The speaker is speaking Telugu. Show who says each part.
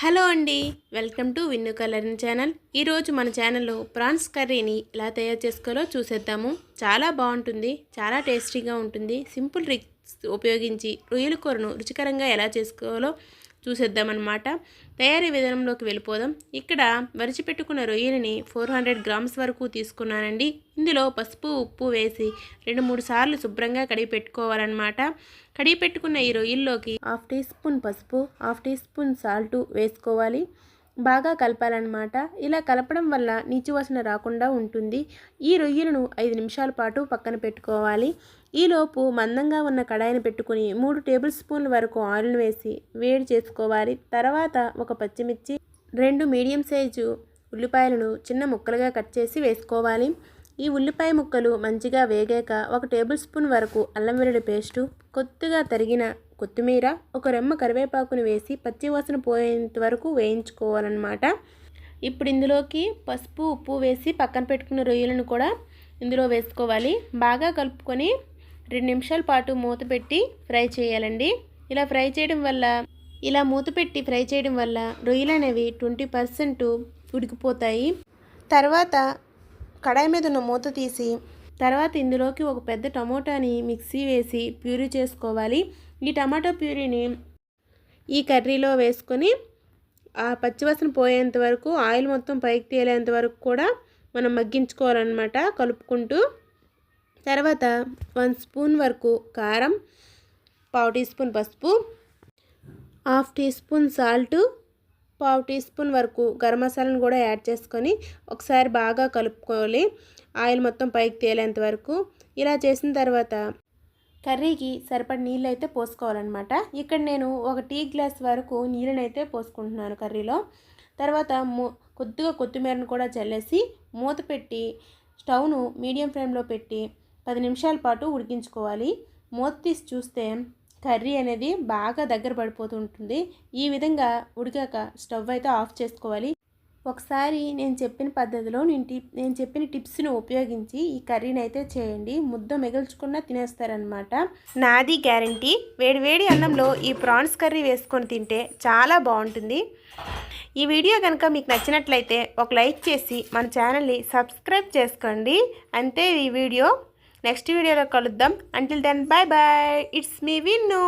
Speaker 1: హలో అండి welcome to Vinnu colouring channel. ఈరోజు మన ఛానల్లో ప్రాన్స్ కర్రీని ఎలా తయారు చేసుకోవాలో చూసేద్దాము. చాలా బాగుంటుంది చాలా టేస్టీగా ఉంటుంది. సింపుల్ ట్రిక్స్ ఉపయోగించి రొయ్యల కూరను రుచికరంగా ఎలా చేసుకోవాలో చూసేద్దామన్నమాట. తయారీ విధానంలోకి వెళ్ళిపోదాం. ఇక్కడ వరిచిపెట్టుకున్న రొయ్యలని ఫోర్ హండ్రెడ్ గ్రామ్స్ వరకు తీసుకున్నానండి. ఇందులో పసుపు ఉప్పు వేసి రెండు మూడు సార్లు శుభ్రంగా కడిగి పెట్టుకోవాలన్నమాట. కడిగి పెట్టుకున్న ఈ రొయ్యల్లోకి హాఫ్ టీ స్పూన్ పసుపు హాఫ్ టీ స్పూన్ సాల్ట్ వేసుకోవాలి. బాగా కలపాలన్నమాట. ఇలా కలపడం వల్ల నీచు వాసన రాకుండా ఉంటుంది. ఈ రొయ్యలను ఐదు నిమిషాల పాటు పక్కన పెట్టుకోవాలి. ఈలోపు మందంగా ఉన్న కడాయిని పెట్టుకుని మూడు టేబుల్ స్పూన్ల వరకు ఆయిల్ను వేసి వేడి చేసుకోవాలి. తర్వాత ఒక పచ్చిమిర్చి రెండు మీడియం సైజు ఉల్లిపాయలను చిన్న ముక్కలుగా కట్ చేసి వేసుకోవాలి. ఈ ఉల్లిపాయ ముక్కలు మంచిగా వేగాక ఒక టేబుల్ స్పూన్ వరకు అల్లం వెల్లుల్లి పేస్టు కొద్దిగా తరిగిన కొత్తిమీర ఒక రెమ్మ కరివేపాకుని వేసి పచ్చి వాసన పోయేంత వరకు వేయించుకోవాలన్నమాట. ఇప్పుడు ఇందులోకి పసుపు ఉప్పు వేసి పక్కన పెట్టుకున్న రొయ్యలను కూడా ఇందులో వేసుకోవాలి. బాగా కలుపుకొని రెండు నిమిషాల పాటు మూత పెట్టి ఫ్రై చేయాలండి. ఇలా ఫ్రై చేయడం వల్ల ఇలా మూత పెట్టి ఫ్రై చేయడం వల్ల రొయ్యలు అనేవి ట్వంటీ పర్సెంట్ ఉడికిపోతాయి. తర్వాత కడాయి మీద ఉన్న మూత తీసి తర్వాత ఇందులోకి ఒక పెద్ద టమోటాని మిక్సీ వేసి ప్యూరీ చేసుకోవాలి. ఈ టమాటా ప్యూరీని ఈ కర్రీలో వేసుకొని ఆ పచ్చివాసన పోయేంత వరకు ఆయిల్ మొత్తం పైకి తేలేంత వరకు కూడా మనం మగ్గించుకోవాలన్నమాట కలుపుకుంటూ. తర్వాత వన్ స్పూన్ వరకు కారం పావు టీ స్పూన్ పసుపు హాఫ్ టీ స్పూన్ సాల్టు పావు టీ స్పూన్ వరకు గరం మసాలాను కూడా యాడ్ చేసుకొని ఒకసారి బాగా కలుపుకోవాలి. ఆయిల్ మొత్తం పైకి తేలేంత వరకు. ఇలా చేసిన తర్వాత కర్రీకి సరిపడి నీళ్ళు అయితే పోసుకోవాలన్నమాట. ఇక్కడ నేను ఒక టీ గ్లాస్ వరకు నీళ్ళని అయితే పోసుకుంటున్నాను కర్రీలో. తర్వాత కొద్దిగా కొత్తిమీరను కూడా చల్లేసి మూత పెట్టి స్టవ్ను మీడియం ఫ్లేమ్లో పెట్టి పది నిమిషాల పాటు ఉడికించుకోవాలి. మూత తీసి చూస్తే కర్రీ అనేది బాగా దగ్గర పడిపోతూ ఉంటుంది. ఈ విధంగా ఉడికాక స్టవ్ అయితే ఆఫ్ చేసుకోవాలి. ఒకసారి నేను చెప్పిన పద్ధతిలో నేను టిప్ నేను చెప్పిన టిప్స్ను ఉపయోగించి ఈ కర్రీని అయితే చేయండి. ముద్ద మిగల్చుకున్నా తినేస్తారనమాట నాది గ్యారంటీ. వేడివేడి అన్నంలో ఈ ప్రాన్స్ కర్రీ వేసుకొని తింటే చాలా బాగుంటుంది. ఈ వీడియో కనుక మీకు నచ్చినట్లయితే ఒక లైక్ చేసి మన ఛానల్ని సబ్స్క్రైబ్ చేసుకోండి. అంతే ఈ వీడియో. నెక్స్ట్ వీడియోలో కలుద్దాం. Until then bye bye it's me Vinnu